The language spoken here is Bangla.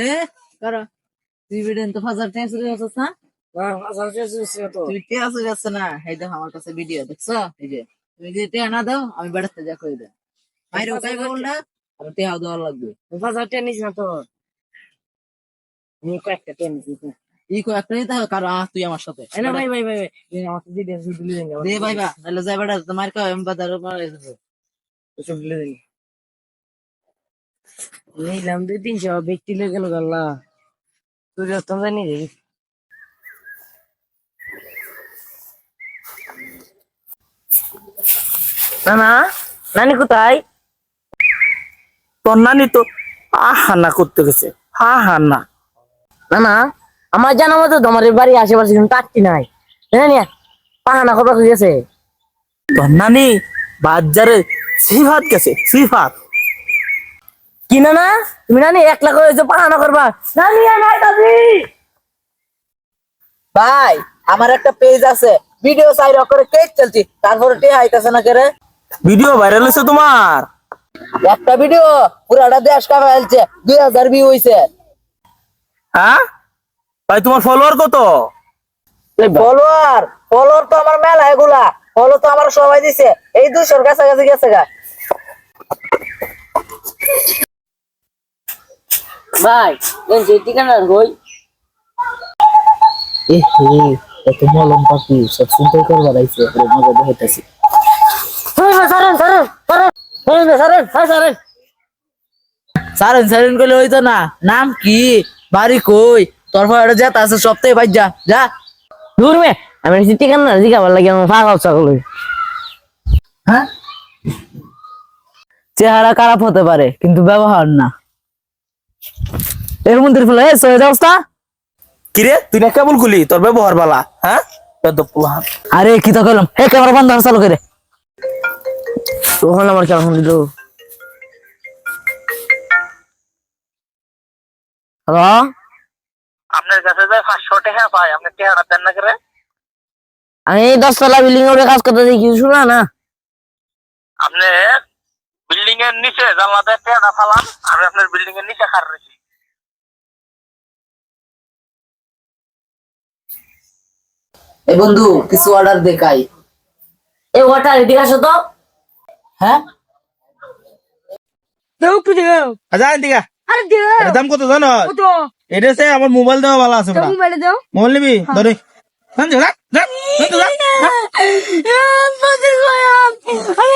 এ করো। তুই ভিডিও তো ফাজার টেন্স রে আছিস না? হ্যাঁ, ফাজার আমার কাছে ভিডিও দেখছ? তুমি যদি টেয়া না দাও আমি বেড়াতে যা দে বাইরে বল না আর লাগবে। ফাজার টেনিস না কয়েকটা টেনিস ই কয়েকটা। কারও আহ তুই আমার সাথে। ভাই ভাই ভাই আমাকে দিয়ে দিয়ে দিলি দে ভাই বা তাহলে নিলাম দুই তিনশো ব্যক্তি লেগে গেল গাল্লা তুই যত জানি রে। নানা নানি কোথায়? তোর নানি তো আহানা করতে গেছে। হা হান্না নানা আমার জানা মতো তোমার বাড়ি আশেপাশে কিন্তু টাকটি নাই। জানি পাহানা করবার গেছে? তোর নানি বাজারে সিফাত গেছে সিফাত। কি না? না তুমি একলা করে হয়েছে পাহানা করবা। নানি নাই দাদি! ভাই আমার একটা পেজ আছে। ভিডিও সাইড করে কেক চলছি তারপরে টেয়া আইতাছে না করে ভিডিও ভাইরাল হয়েছে তোমার। একটা ভিডিও পুরাটা দেশ কাপে ফেলছে। দুই হাজার ভিউ হয়েছে হ্যাঁ? ভাই তোমার ফলোয়ার কত? ফলোয়ার ফলোয়ার তো আমার মেলা এগুলা। ফলো তো আমার সবাই দিছে। এই দুশোর কাছাকাছি গেছে গা। ভাই এন যে ঠিকানার সব চিন্তাই করবার হ্যাঁ, হ্যাঁ, হ্যাঁ, নাম কি? বাড়ি কই? তোর ভাড়া যা সপ্তাহে বাইর যা যা। দূর মে আমি ঠিকানা জিগাবার লাগে আমার পাগল ছাগল চেহারা খারাপ হতে পারে কিন্তু ব্যবহার না। এর মন্দির ফেলে সহজ অবস্থা? কিরে? তুই না কেবল গুলি তোর ব্যবহার বালা হ্যাঁ। আরে কি তো করলাম? হে ক্যামেরা বন্ধ কর, চালু করে। তখন আমার কেমন দিল হ্যালো? আপনার কাছে যে পাঁচশো টাকা পাই আপনি টাকাটা দেন না করে? আমি এই দশতলা বিল্ডিং এর কাজ করতে দেখি শোনা না? আপনি বিল্ডিং এর নিচে জানলাতে টাকাটা ফালান আমি আপনার বিল্ডিং এর নিচে খার রয়েছি এ বন্ধু কিছু অর্ডার দেখাই। এ ওয়াটার এদিকে আসো তো। হ্যাঁ? আচ্ছা এদিকে আরে দেও। দাম কত জানো? কত? এটা সে আমার মোবাইল দেওয়া ভালো আছে। মোবাইলে দাও? মোবাইল নিবি? ধরে যা, যা, যা, যা, যা, যা। আহ,